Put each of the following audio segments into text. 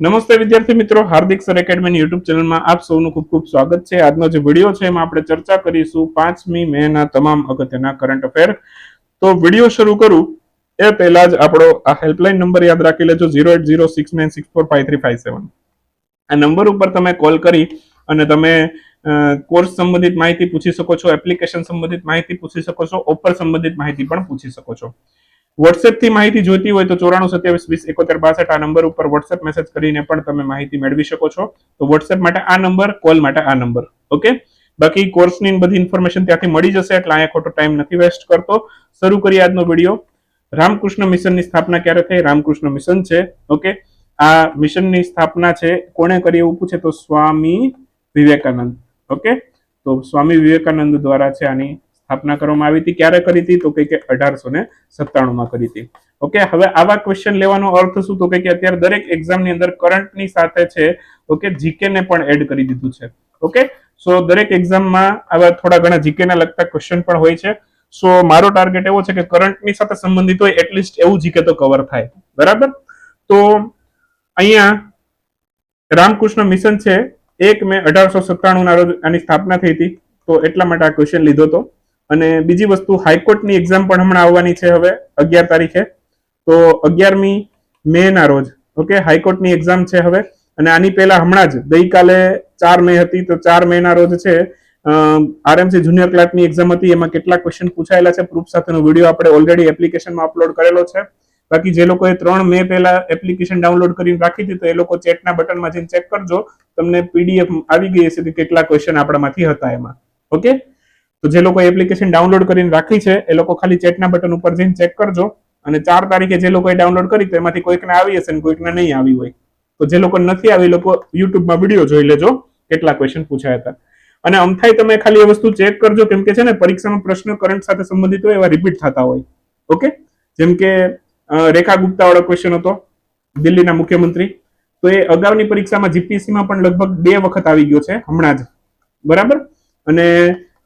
નમસ્તે વિદ્યાર્થી મિત્રો, હાર્દિક સર એકેડમી યુટ્યુબ ચેનલમાં આપ સૌનું ખૂબ ખૂબ સ્વાગત છે. આજનો જે વીડિયો છે એમાં આપણે ચર્ચા કરીશું પાંચમી મે ના તમામ અગત્યના કરંટ અફેર તો વીડિયો શરૂ કરું. એ પહેલા જ આપણો આ હેલ્પલાઇન નંબર યાદ રાખી લેજો zero eight zero six nine six four five three five seven આ નંબર ઉપર તમે કોલ કરી અને તમે કોર્સ સંબંધિત માહિતી પૂછી શકો છો એપ્લિકેશન સંબંધિત માહિતી પૂછી શકો છો ઓફર સંબંધિત માહિતી પણ પૂછી શકો છો. વોટ્સએપથી માહિતી જોઈતી હોય તો ચોરાણું સત્યાવીસ વીસ એકોતેર બાસઠ આ નંબર ઉપર વોટ્સએપ મેસેજ કરીને પણ તમે માહિતી મેળવી શકો છો. તો વોટ્સએપ માટે આ નંબર, કોલ માટે આ નંબર. ઓકે બાકી કોર્સની બધી ઇન્ફોર્મેશન ત્યાંથી મળી જશે, એટલે અહીંયા ખોટો ટાઈમ નથી વેસ્ટ કરતો. શરૂ કરીએ આજનો વીડિયો. રામકૃષ્ણ મિશનની સ્થાપના ક્યારે થઈ? રામકૃષ્ણ મિશન છે. ઓકે આ મિશનની સ્થાપના છે, કોણે કરી એવું પૂછે તો સ્વામી વિવેકાનંદ. ઓકે તો સ્વામી વિવેકાનંદ દ્વારા છે આની સ્થાપના કરવામાં આવી હતી. ક્યારે કરી હતી? તો કે અઢારસો ને સત્તાણું કરી હતી. ઓકે હવે આવા ક્વેશ્ચન લેવાનો અર્થ શું? તો કે અત્યારે દરેક એક્ઝામની અંદર કરંટની સાથે છે. ઓકે જીકે ને પણ એડ કરી દીધું છે. ઓકે સો દરેક એક્ઝામમાં આવા થોડા ઘણા જીકે ને લગતા ક્વેશ્ચન પણ હોય છે. સો મારો ટાર્ગેટ એવો છે કે કરંટની સાથે સંબંધિત હોય એટલીસ્ટ એવું જીકે તો કવર થાય. બરાબર? તો અહીંયા રામકૃષ્ણ મિશન છે. એક મે અઢારસો સત્તાણું ના રોજ આની સ્થાપના થઈ હતી. તો એટલા માટે આ ક્વેશ્ચન લીધો હતો. અને બીજી વસ્તુ, હાઈકોર્ટની એક્ઝામ પણ હમણાં આવવાની છે હવે, અગિયાર તારીખે. તો અગિયારમી મે ના રોજ, ઓકે, હાઈકોર્ટની એક્ઝામ છે હવે. અને આની પહેલા હમણાં જ, ગઈકાલે ચાર મે હતી, તો ચાર મે ના રોજ છે આરએમસી જુનિયર ક્લાર્કની એક્ઝામ હતી. એમાં કેટલા ક્વેશ્ચન પૂછાયેલા છે. પ્રૂફ સાથેનો વીડિયો આપણે ઓલરેડી એપ્લિકેશનમાં અપલોડ કરેલો છે. બાકી જે લોકોએ ત્રણ મે પહેલા એપ્લિકેશન ડાઉનલોડ કરીને રાખી હતી, તો એ લોકો ચેટના બટનમાં જઈને ચેક કરજો. તમને પીડીએફ આવી ગઈ હશે કે કેટલા ક્વેશ્ચન આપણામાંથી હતા એમાં. ઓકે? તો જે લોકો એપ્લિકેશન ડાઉનલોડ કરીને રાખી છે, એ લોકો ખાલી ચેટના બટન ઉપર જઈને ચેક કરજો અને ચાર તારીખે જે લોકોએ ડાઉનલોડ કરી તો એમાંથી કોઈકને આવી હશે ને કોઈકને નહીં આવી હોય. તો જે લોકો નથી આવી લોકો યુટ્યુબમાં વીડિયો જોઈ લેજો, કેટલા ક્વેશ્ચન પૂછાયા હતા. અને અમથાઈ તમે ખાલી એ વસ્તુ ચેક કરજો, કેમ કે છે ને પરીક્ષામાં પ્રશ્ન કરંટ સાથે સંબંધિત હોય, એવા રિપીટ થતા હોય. ઓકે? જેમ કે રેખા ગુપ્તા વાળો ક્વેશ્ચન હતો, દિલ્હીના મુખ્યમંત્રી. તો એ અગાઉની પરીક્ષામાં જીપીએસસીમાં પણ લગભગ બે વખત આવી ગયો છે, હમણાં જ. બરાબર? અને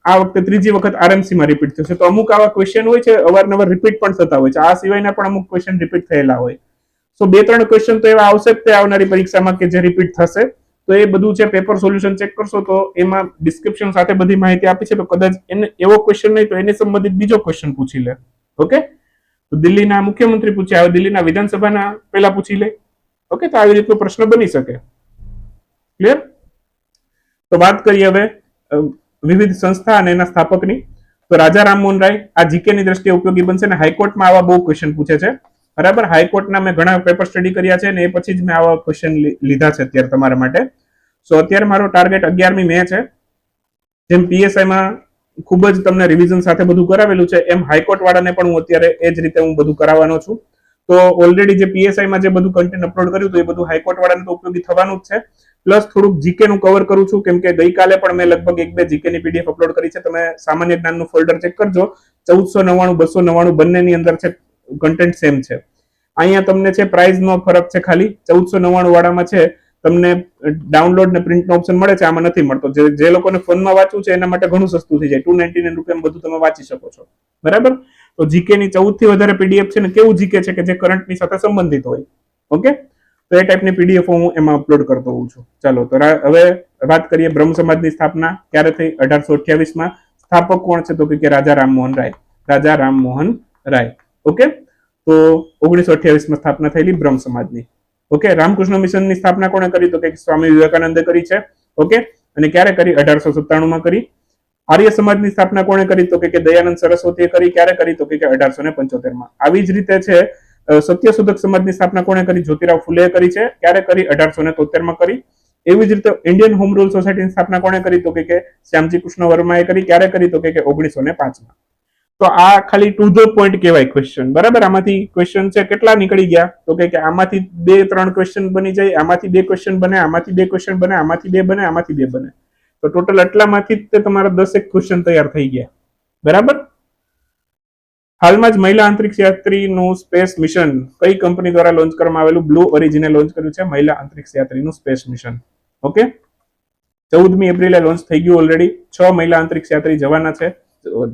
આ વખતે ત્રીજી વખત આરએમસી માં રિપીટ થશે. તો અમુક આવા ક્વેશ્ચન હોય છે, અવારનવાર રિપીટ પણ થતા હોય છે. આ સિવાયના પણ અમુક ક્વેશ્ચન રિપીટ થયેલા હોય. સો બે ત્રણ ક્વેશ્ચન તો એવા આવશે તે આવનારી પરીક્ષામાં કે જે રિપીટ થશે. તો એ બધું છે પેપર સોલ્યુશન ચેક કરશો તો એમાં ડિસ્ક્રિપ્શન સાથે બધી માહિતી આપી છે. તો કદાચ એને એવો ક્વેશ્ચન નહીં તો એને સંબંધિત બીજો ક્વેશ્ચન પૂછી લે. ઓકે તો દિલ્હીના મુખ્યમંત્રી પૂછ્યા હવે દિલ્હીના વિધાનસભાના પહેલા પૂછી લે. ઓકે તો આવી રીતનો પ્રશ્ન બની શકે. ક્લિયર તો વાત કરીએ હવે વિવિધ સંસ્થા અને એના સ્થાપકની. તો રાજા રામમોહન રાય આ જીકે ની દ્રષ્ટિએ ઉપયોગી બનશે અને હાઈકોર્ટમાં આવા બહુ ક્વેશ્ચન પૂછે છે. બરાબર? હાઈકોર્ટના મેં ઘણા પેપર સ્ટડી કર્યા છે અને એ પછી જ મેં આવા ક્વેશ્ચન લીધા છે અત્યારે તમારા માટે. સો અત્યારે મારો ટાર્ગેટ અગિયારમી મે છે. જેમ પીએસઆઈમાં ખૂબ જ તમને રિવિઝન સાથે બધું કરાવેલું છે, એમ હાઈકોર્ટ વાળાને પણ હું અત્યારે એ જ રીતે હું બધું કરાવવાનો છું. તો ઓલરેડી જે પીએસઆઈમાં જે બધું કન્ટેન્ટ અપલોડ કર્યું હતું એ બધું હાઈકોર્ટ વાળાને તો ઉપયોગી થવાનું જ છે. પ્લસ થોડુંક જીકે નું કવર કરું છું. કેમ કે ગઈકાલે પણ મેં લગભગ એક બે જીકે ની પીડીએફ અપલોડ કરી છે. તમે સામાન્ય જ્ઞાનનું ફોલ્ડર ચેક કરજો. ચૌદસો નવ્વાણું, બસો નવ્વાણું બંનેની અંદર છે કન્ટેન્ટ સેમ છે. અહીંયા તમને છે પ્રાઇઝનો ફરક છે ખાલી. ચૌદસો નવ્વાણું વાળામાં છે. તમને ડાઉનલોડ ને પ્રિન્ટ નો ઓપ્શન મળે છે. આમાં નથી મળતો. જે જે લોકોને ફોનમાં વાંચવું છે એના માટે ઘણું સસ્તું થઈ જાય. ટુ નાઇન્ટી નાઇન રૂપિયા બધું તમે વાંચી શકો છો. બરાબર? તો જીકે ની ચૌદથી વધારે પીડીએફ છે ને કેવું જીકે છે કે જે કરંટની સાથે સંબંધિત હોય. ઓકે? તો એ ટાઈપની પીડીએફ હું એમાં અપલોડ કરતો હોઉં છું. ચાલો, તો હવે વાત કરીએ બ્રહ્મ સમાજની સ્થાપના. ક્યારે થઈ? અઢારસો અઠ્યાવીસમાં સ્થાપક કોણ છે? તો કે રાજા રામમોહન રાય. રાજા રામમોહન રાય. ઓકે? તો ઓગણીસો અઠ્યાવીસમાં સ્થાપના થયેલી બ્રહ્મ સમાજની. ઓકે? રામકૃષ્ણ મિશનની સ્થાપના કોણે કરી? તો કે સ્વામી વિવેકાનંદે કરી છે. ઓકે? અને ક્યારે કરી? અઢારસો સત્તાણુંમાં કરી. આર્ય સમાજની સ્થાપના કોણે કરી? તો કે દયાનંદ સરસ્વતીએ કરી. ક્યારે કરી? તો કે અઢારસો ને પંચોતેરમાં આવી જ રીતે છે સત્યશોધક સમાજની સ્થાપના કોણે કરી? જ્યોતિરાવ ફુલે કરી છે. ક્યારે કરી? અઢારસો ને તોતેરમાં કરી. એવી જ રીતે ઇન્ડિયન હોમ રૂલ સોસાયટીની સ્થાપના કોણે કરી? તો કે શ્યામજી કૃષ્ણ વર્માએ કરી. ક્યારે કરી? તો કે ઓગણીસો ને પાંચમાં. તો આ ખાલી ટુ ધ પોઈન્ટ કહેવાય ક્વેશ્ચન બરાબર? આમાંથી ક્વેશ્ચન છે કેટલા નીકળી ગયા? તો કે આમાંથી બે ત્રણ ક્વેશ્ચન બની જાય, આમાંથી બે ક્વેશ્ચન બને, આમાંથી બે ક્વેશ્ચન બને, આમાંથી બે બને, આમાંથી બે બને. તો ટોટલ આટલામાંથી જ તમારા દસેક ક્વેશ્ચન તૈયાર થઈ ગયા. બરાબર? હાલમાં જ મહિલા અંતરિક્ષ યાત્રીનું સ્પેસ મિશન કઈ કંપની દ્વારા લોન્ચ કરવામાં આવેલું? બ્લુ ઓરિજિને લોન્ચ કર્યું છે મહિલા અંતરિક્ષ યાત્રીનું સ્પેસ મિશન. ઓકે? ચૌદમી એપ્રિલે લોન્ચ થઈ ગયું ઓલરેડી છ મહિલા અંતરિક્ષ યાત્રી જવાના છે.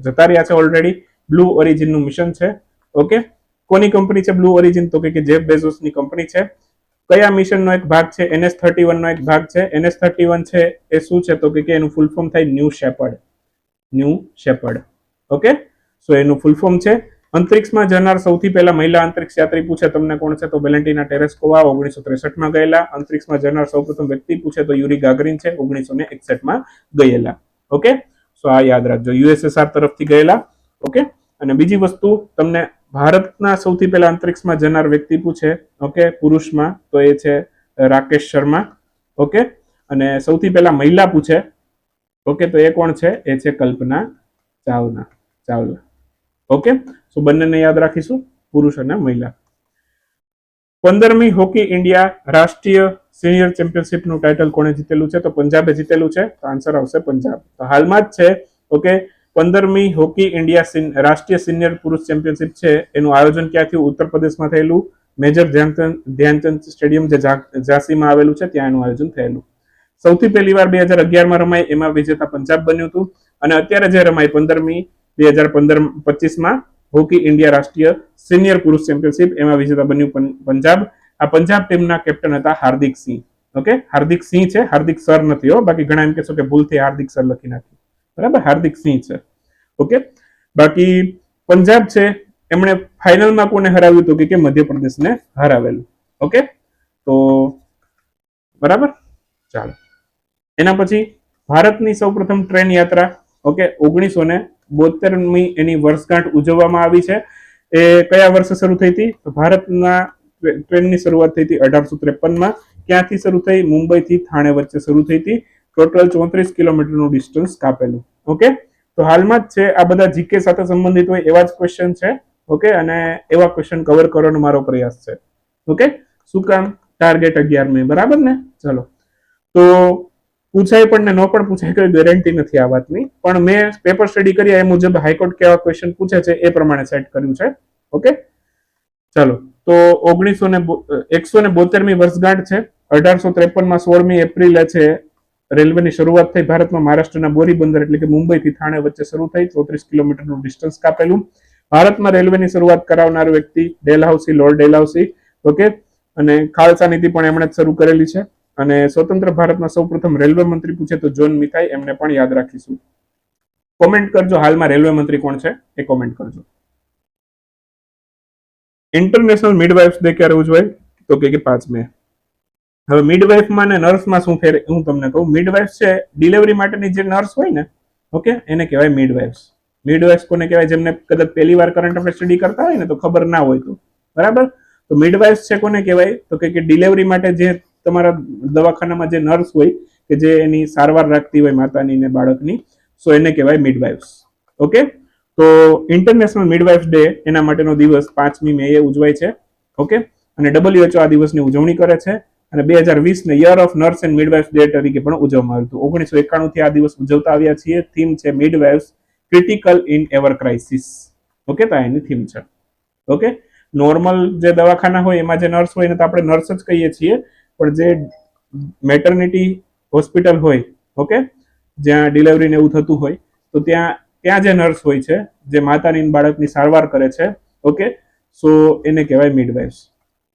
જતા રહ્યા છે ઓલરેડી બ્લુ ઓરિજિનનું મિશન છે. ઓકે? કોની કંપની છે? બ્લુ ઓરિજિન તો કે જેફ બેઝોસની કંપની છે. કયા મિશનનો એક ભાગ છે? એનએસ થર્ટી વનનો એક ભાગ છે. એનએસ થર્ટી વન છે એ શું છે? તો કે એનું ફૂલ ફોર્મ થાય New Shepard. New Shepard. Okay? So એનું ફૂલ ફોર્મ છે. અંતરિક્ષમાં જનાર સૌથી પહેલા મહિલા અંતરિક્ષ યાત્રી પૂછે, તમને કોણ છે? તો વેલેન્ટિના ટેરેસ્કોવા ઓગણીસો ત્રેસઠમાં ગયેલા. અંતરિક્ષમાં જનાર સૌપ્રથમ વ્યક્તિ પૂછે, તો યુરી ગાગરીન છે? ઓગણીસો ને એકસઠમાં ગયેલા. ઓકે સો આ યાદ રાખજો. યુએસએસઆર તરફથી ગયેલા. ઓકે અને બીજી વસ્તુ, તમને ભારતના સૌથી પહેલા અંતરિક્ષમાં જનાર વ્યક્તિ પૂછે, ઓકે, પુરુષમાં? તો એ છે રાકેશ શર્મા. ઓકે અને સૌથી પહેલા મહિલા પૂછે, ઓકે, તો એ કોણ છે? એ છે કલ્પના ચાવલા. ચાવલા. ઓકે સો બંનેને યાદ રાખીશું, પુરુષ અને મહિલા. પંદરમી હોકી ઇન્ડિયા રાષ્ટ્રીય સિનિયર ચેમ્પિયનશિપનું ટાઇટલ કોણે જીતેલું છે? તો પંજાબે જીતેલું છે. તો આન્સર આવશે પંજાબ. તો હાલમાં જ છે. ઓકે પંદરમી હોકી ઇન્ડિયા રાષ્ટ્રીય સિનિયર પુરુષ ચેમ્પિયનશિપ છે. એનું આયોજન ક્યાં થયું ઉત્તર પ્રદેશમાં થયેલું. મેજર ધ્યાનચંદ ધ્યાનચંદ સ્ટેડિયમ જે ઝાંસીમાં આવેલું છે, ત્યાં એનું આયોજન થયેલું. સૌથી પહેલી વાર બે હજાર અગિયારમાં રમાય એમાં વિજેતા પંજાબ બન્યું હતું. અને અત્યારે જે રમાય પંદરમી બે હજાર પંદર પચીસમાં હોકી ઇન્ડિયા રાષ્ટ્રીય સિનિયર પુરુષ ચેમ્પિયનશિપ એમાં વિજેતા બન્યું પંજાબ. આ પંજાબ ટીમના કેપ્ટન હતા હાર્દિક સિંહ. ઓકે? હાર્દિક સિંહ છે. હાર્દિક સર નથી હો. બાકી ઘણા એમ કહેશો કે ભૂલથી હાર્દિક સર લખી નાખી. બરાબર? હાર્દિક સિંહ છે. ઓકે? બાકી પંજાબ છે. એમણે ફાઇનલમાં કોને હરાવ્યું હતું? કે મધ્યપ્રદેશને હરાવેલું. ઓકે? તો બરાબર? ચાલો. એના પછી ભારતની સૌપ્રથમ ટ્રેન યાત્રા. ઓકે? ઓગણીસો ને બોતેરમી એની વર્ષગાંઠ ઉજવવામાં આવી છે. એ કયા વર્ષે શરૂ થઈ હતી? તો ભારતના ટ્રેનની શરૂઆત થઈ હતી અઢારસો ત્રેપનમાં. ક્યાંથી શરૂ થઈ? મુંબઈથી થાણે વચ્ચે શરૂ થઈ હતી. ટોટલ ચોત્રીસ કિલોમીટરનું ડિસ્ટન્સ કાપેલું. ઓકે? તો હાલમાં જ છે, આ બધા જીકે સાથે સંબંધિત હોય એવા જ ક્વેશ્ચન છે. ઓકે? અને એવા ક્વેશ્ચન કવર કરવાનો મારો પ્રયાસ છે. ઓકે? શું કામ? ટાર્ગેટ અગિયાર મે બરાબર ને? ચલો. તો પૂછાય પણ ને ન પણ પૂછાય, કોઈ ગેરંટી નથી આ વાતની. પણ મેં પેપર સ્ટડી કર્યા એ મુજબ હાઈકોર્ટ કેવા ક્વેશ્ચન પૂછે છે એ પ્રમાણે સેટ કર્યું છે. ઓકે ચાલો. તો ઓગણીસો ને એકસો ને બોતેરમી વર્ષગાંઠ છે. અઢારસો ત્રેપનમાં સોળમી એપ્રિલે છે. રેલવેની શરૂઆત થઈ ભારતમાં મહારાષ્ટ્રના બોરી બંદર એટલે કે મુંબઈથી થાણે વચ્ચે શરૂ થઈ. ચોત્રીસ કિલોમીટરનું ડિસ્ટન્સ કાપેલું. ભારતમાં રેલવેની શરૂઆત કરાવનાર વ્યક્તિ ડેલહાઉસી, લોર્ડ ડેલહાઉસી. ઓકે અને ખાલસા નીતિ પણ એમણે જ શરૂ કરેલી છે. અને સ્વતંત્ર ભારતમાં સૌપ્રથમ રેલવે મંત્રી પૂછે તો જોન મિથાઈ, એમને પણ યાદ રાખીશું. કોમેન્ટ કરજો, હાલમાં રેલવે મંત્રી કોણ છે એ કોમેન્ટ કરજો. ઇન્ટરનેશનલ મિડવાઇફ્સ ડે ક્યારે ઉજવાય? તો કે પાંચ મે. હવે મિડવાઇફમાં ને નર્સમાં શું ફેર હું તમને કહું મિડવાઇફ છે ડિલિવરી માટેની જે નર્સ હોય ને, ઓકે, એને કહેવાય મિડવાઇફ્સ મિડવાઇફ્સ કોને કહેવાય? જેમને કદાચ પહેલી વાર કરંટ અફેર સ્ટડી કરતા હોય ને, તો ખબર ના હોય તો. બરાબર? તો મિડવાઇફ્સ છે કોને કહેવાય? તો કે ડિલિવરી માટે જે તમારા દવાખાનામાં જે નર્સ હોય કે જે એની સારવાર રાખતી હોય માતાની ને બાળકની સો એને કહેવાય મિડવાઇફ્સ ઓકે તો ઇન્ટરનેશનલ મિડવાઇફ ડે એના માટેનો દિવસ પાંચમી મે એ ઉજવાય છે. ઓકે અને ડબલ્યુએચઓ આ દિવસની ઉજવણી કરે છે. અને બે હજાર વીસ ને year of nurse and midwife day તરીકે પણ ઉજવવામાં આવ્યું હતું. ઓગણીસો એકાણું થી આ દિવસ ઉજવતા આવ્યા છીએ. થીમ છે midwife critical in ever crisis okay તો એની થીમ છે. ઓકે નોર્મલ જે દવાખાના હોય, એમાં જે નર્સ હોય એને તો આપણે નર્સ જ કહીએ છીએ. પણ જે મેટર્નિટી હોસ્પિટલ હોય ઓકે જ્યાં ડિલિવરીને એવું થતું હોય, તો ત્યાં ત્યાં જે નર્સ હોય છે, જે માતાની બાળકની સારવાર કરે છે ઓકે સો એને કહેવાય મિડવાઇફ્સ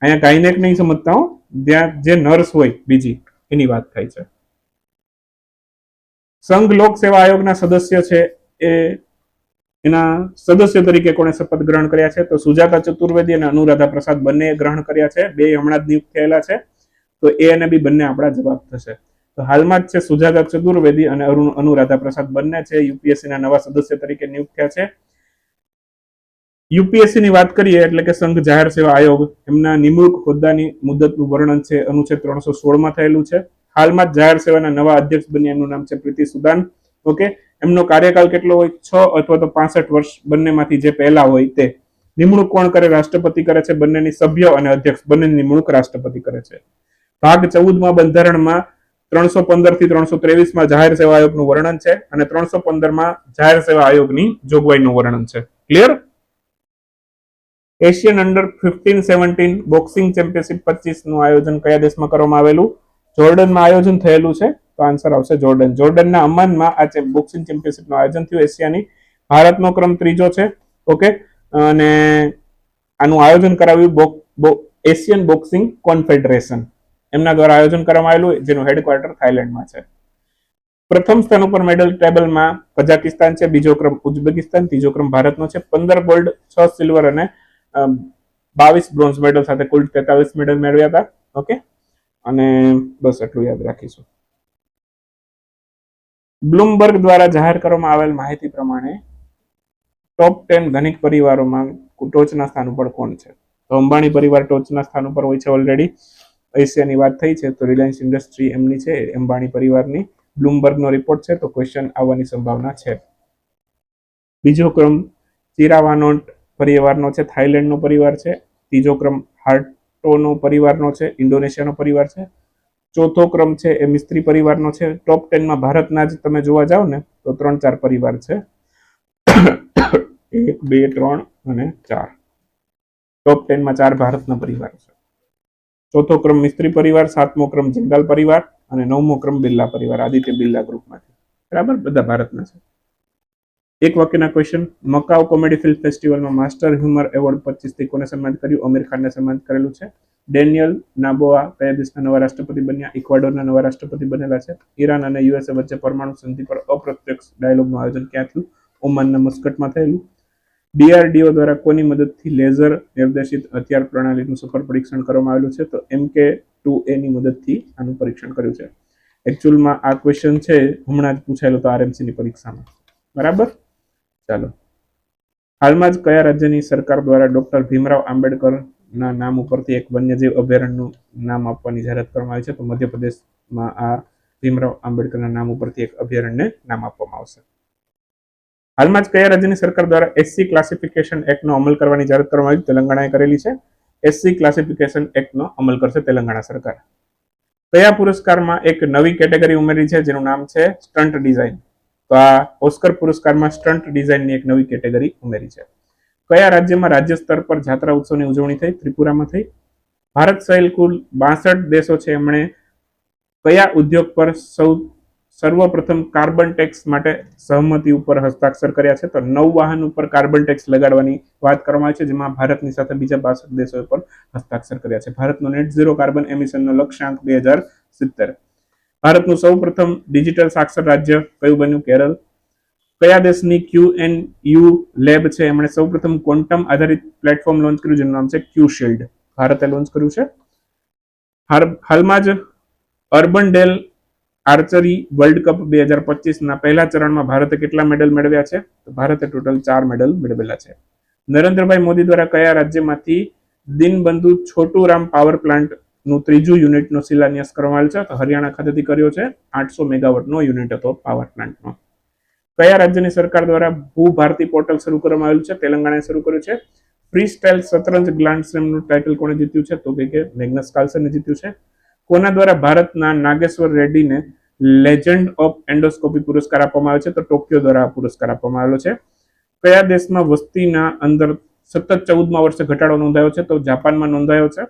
અહીંયા ગાયનેક નહીં સમજતા હું, ત્યાં જે નર્સ હોય, બીજી, એની વાત થાય છે. સંઘ લોક સેવા આયોગના સદસ્ય છે એ, એના સદસ્ય તરીકે કોણે શપથ ગ્રહણ કર્યા છે, તો સુજાતા ચતુર્વેદી અને અનુરાધા પ્રસાદ બંને ગ્રહણ કર્યા છે. બે હમણાં જ નિયુક્ત થયેલા છે. તો એ અને બી બંને આપણા જવાબ થશે. તો હાલમાં જ છે સુજાતા ચતુર્વેદી અને અરુણ અનુરાધા પ્રસાદ બંને છે. યુપીએસસી ના નવા સદસ્ય તરીકે નિયુક્ત થયા છે. યુપીએસસી ની વાત કરીએ એટલે કે સંઘ જાહેર સેવા આયોગ, એમના નિમણૂક હોદ્દાની મુદતનું વર્ણન છે. અનુચ્છેદ ત્રણસો સોળમાં થયેલું છે. હાલમાં જ જાહેર સેવાના નવા અધ્યક્ષ બન્યા. એમનું નામ છે પ્રીતિ સુદાન. ઓકે? એમનો કાર્યકાળ કેટલો હોય? છ અથવા તો પાસઠ વર્ષ બંનેમાંથી જે પહેલા હોય તે. નિમણૂક કોણ કરે? રાષ્ટ્રપતિ કરે છે. બંનેની સભ્ય અને અધ્યક્ષ. બંનેની નિમણૂક રાષ્ટ્રપતિ કરે છે. ભાગ ચૌદમાં બંધારણમાં ત્રણસો પંદરથી ત્રણસો ત્રેવીસમાં જાહેર સેવા આયોગનું વર્ણન છે અને ત્રણસો પંદરમાં જાહેર સેવા આયોગની જોગવાઈનું વર્ણન છે. Clear Asian under fifteen seventeen boxing championship પચીસનું આયોજન કયા દેશમાં કરવામાં આવેલું? જોર્ડનમાં આયોજન થયેલું છે? તો આન્સર આવશે જોર્ડન. જોર્ડનના અમાનમાં આ બોક્સિંગ ચેમ્પિયનશિપનું આયોજન થયું. એશિયાની ભારતનો ક્રમ ત્રીજો છે. ઓકે અને આનું આયોજન કરાવ્યું એશિયન બોક્સિંગ કોન્ફેડરેશન એમના દ્વારા આયોજન કરવામાં આવેલું જેનું હેડક્વાર્ટર થાઇલેન્ડમાં છે. પ્રથમ સ્થાન ઉપર મેડલ ટેબલમાં કઝાકિસ્તાન છે, બીજો ક્રમ ઉઝબેકિસ્તાન, ત્રીજો ક્રમ ભારતનો છે. પંદર ગોલ્ડ છ સિલ્વર અને બાવીસ બ્રોન્ઝ મેડલ સાથે કુલ તેતાલીસ મેડલ મેળવ્યા હતા. ઓકે અને બસ એટલું યાદ રાખીશું. બ્લુમબર્ગ દ્વારા જાહેર કરવામાં આવેલ માહિતી પ્રમાણે ટોપ ટેન ધનિક પરિવારોમાં ટોચના સ્થાન ઉપર કોણ છે? તો અંબાણી પરિવાર ટોચના સ્થાન ઉપર હોય છે ઓલરેડી એશિયાની વાત થઈ છે, તો રિલાયન્સ ઇન્ડસ્ટ્રી એમની છે, અંબાણી પરિવારની. બ્લુમબર્ગનો રિપોર્ટ છે, તો ક્વેશ્ચન આવવાની સંભાવના છે. બીજો ક્રમ ચિરાવાનોટ પરિવારનો છે, થાઇલેન્ડનો પરિવાર છે. ત્રીજો ક્રમ, હાર્ટોનો પરિવારનો છે, ઇન્ડોનેશિયાનો પરિવાર છે. ચોથો ક્રમ છે, એ મિસ્ત્રી પરિવારનો છે. ટોપ ટેનમાં ભારતના જ તમે જોવા જાઓ ને, તો ત્રણ ચાર પરિવાર છે. એક, બે, ત્રણ અને ચાર. ટોપ ટેનમાં ચાર ભારતના પરિવાર છે. ચોથો ક્રમ મિસ્ત્રી પરિવાર, સાતમો ક્રમ જિંદાલ પરિવાર અને નવમો ક્રમ બિરલા પરિવાર, આદિત્ય બિરલા ગ્રુપમાંથી. બરાબર? બધા ભારતના છે. એક વાક્યના ક્વેશ્ચન મકાઉ કોમેડી ફિલ્મ ફેસ્ટિવલમાં માસ્ટર હ્યુમર એવોર્ડ પચીસથી કોને સન્માનિત કર્યું? અમીર ખાનને સન્માનિત કરેલું છે. ડેનિયલ નાબોઆ, કયા દેશના નવા રાષ્ટ્રપતિ બન્યા? ઇક્વાડોરના નવા રાષ્ટ્રપતિ બનેલા છે. ઈરાન અને યુએસએ વચ્ચે પરમાણુ સંધિ પર અપ્રત્યક્ષ ડાયલોગનું આયોજન ક્યાં થયું? ઓમાનના મસ્કટમાં થયેલું. ડીઆરડીઓ દ્વારા કોની મદદથી લેઝર નિર્દેશિત હથિયાર પ્રણાલીનું સફળ પરીક્ષણ કરવામાં આવેલું છે? તો એમ કે ટુ એની મદદથી આનું પરીક્ષણ કર્યું છે. એકચ્યુઅલમાં આ ક્વેશ્ચન છે, હમણાં જ પૂછાયેલો તો આરએમસીની પરીક્ષામાં. બરાબર? ચાલો. હાલમાં જ કયા રાજ્યની સરકાર દ્વારા ડોક્ટર ભીમરાવ આંબેડકરના નામ ઉપરથી એક વન્યજીવ અભયારણ્યનું નામ આપવાની જાહેરાત કરવામાં આવી છે? તો મધ્યપ્રદેશમાં આ ભીમરાવ આંબેડકરના નામ ઉપરથી એક અભયારણ્યને નામ આપવામાં આવશે. હાલમાં જ કયા રાજ્યની સરકાર દ્વારા એસસી ક્લાસિફિકેશન એક્ટનો અમલ કરવાની જાહેરાત કરવામાં આવી તેલંગાણાએ કરેલી છે. એસસી ક્લાસિફિકેશન એક્ટનો અમલ કરશે તેલંગાણા સરકાર. કયા પુરસ્કારમાં એક નવી કેટેગરી ઉમેરી છે? જેનું નામ છે સ્ટન્ટ ડિઝાઇન. તો આ ઓસ્કર પુરસ્કારમાં સ્ટન્ટ ડિઝાઇનની એક નવી કેટેગરી ઉમેરી છે. કયા રાજ્યમાં રાજ્ય સ્તર પર જાત્રા ઉત્સવની ઉજવણી થઈ? ત્રિપુરામાં થઈ. ભારત સહેલ કુલ બાસઠ દેશો છે. એમણે કયા ઉદ્યોગ પર સૌ સર્વપ્રથમ કાર્બન ટેક્સ માટે સહમતિ ઉપર હસ્તાક્ષર કર્યા છે. તો નવ વાહન ઉપર કાર્બન ટેક્સ લગાડવાની વાત કરવામાં આવી છે, જેમાં ભારતની સાથે બીજા બાસઠ દેશો પર હસ્તાક્ષર કર્યા છે. ભારતનો નેટ ઝીરો કાર્બન એમિશનનો લક્ષ્યાંક બે હજાર સિત્તેર. ભારતનું સૌ પ્રથમ ડિજિટલ સાક્ષર રાજ્ય કયું બન્યું? કેરળ. કયા દેશની ક્યુ એન યુ લેબ છે? એમણે સૌ પ્રથમ ક્વોન્ટમ આધારિત પ્લેટફોર્મ લોન્ચ કર્યું, જેનું નામ છે ક્યુ શિલ્ડ ભારતે લોન્ચ કર્યું છે. હાલ- હાલમાં જ Auburndale archery world cup બે હજાર પચીસના પહેલા ચરણમાં ભારતે કેટલા મેડલ મેળવ્યા છે? તો ભારતે ટોટલ ચાર મેડલ મેળવેલા છે. નરેન્દ્રભાઈ મોદી દ્વારા કયા રાજ્યમાંથી દિનબંધુ છોટુરામ પાવર પ્લાન્ટનું ત્રીજું યુનિટનો શિલાન્યાસ કરવામાં આવેલ છે? તો હરિયાણા ખાતેથી કર્યો છે. આઠસો મેગાવોટનો યુનિટ હતો પાવર પ્લાન્ટનો. કયા રાજ્યની સરકાર દ્વારા ભૂ ભારતી પોર્ટલ શરૂ કરવામાં આવેલું છે? તેલંગાણાએ શરૂ કર્યું છે. ફ્રી સ્ટાઇલ શતરંજ ગ્રાન્ડ સ્લેમનું ટાઇટલ કોણે જીત્યું છે? તો કે મેગ્નસ કાર્લસને જીત્યું છે. કોના દ્વારા ભારતના નાગેશ્વર રેડ્ડીને લેજન્ડ ઓફ એન્ડોસ્કોપી પુરસ્કાર આપવામાં આવ્યો છે? તો ટોક્યો દ્વારા પુરસ્કાર આપવામાં આવેલો છે. કયા દેશમાં વસ્તીના અંદર સતત ચૌદમા વર્ષે ઘટાડો નોંધાયો છે? તો જાપાનમાં નોંધાયો છે.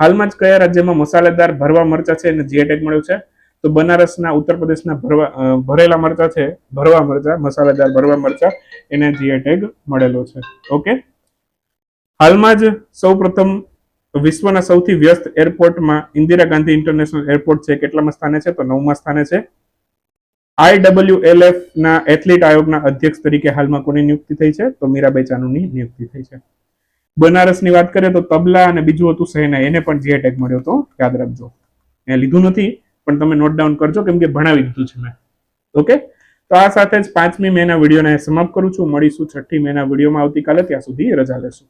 હાલમાં જ કયા રાજ્યમાં મસાલેદાર ભરવા મરચા છે? એને ટેગ મળ્યો છે. તો બનારસના, ઉત્તર પ્રદેશના ભરવા ભરેલા મરચા છે. ભરવા મરચા, મસાલેદાર ભરવા મરચા, એને જીઆઈ ટેગ મળેલો છે. ઓકે? હાલમાં જ સૌપ્રથમ વિશ્વના સૌથી વ્યસ્ત એરપોર્ટમાં ઇન્દિરા ગાંધી ઇન્ટરનેશનલ એરપોર્ટ છે કેટલામાં સ્થાને છે? તો નવમા સ્થાને છે. આઈડબ્લ્યુએલએફ ના એથ્લીટ આયોગના અધ્યક્ષ તરીકે હાલમાં કોની નિયુક્તિ થઈ છે? તો મીરાબાઈ ચાનુની નિયુક્તિ થઈ છે. બનારસની વાત કરીએ તો તબલા અને બીજું હતું સહેના એને પણ જે ટેગ મળ્યો તો યાદ રાખજો. મેં લીધું નથી, પણ તમે નોટ ડાઉન કરજો કેમ કે ભણાવી દીધું છે મેં. ઓકે તો આ સાથે જ પાંચમી મેના વિડીયોને સમાપ્ત કરું છું. મળીશું છઠ્ઠી મેના વિડીયોમાં આવતીકાલે. ત્યાં સુધી રજા લેશું.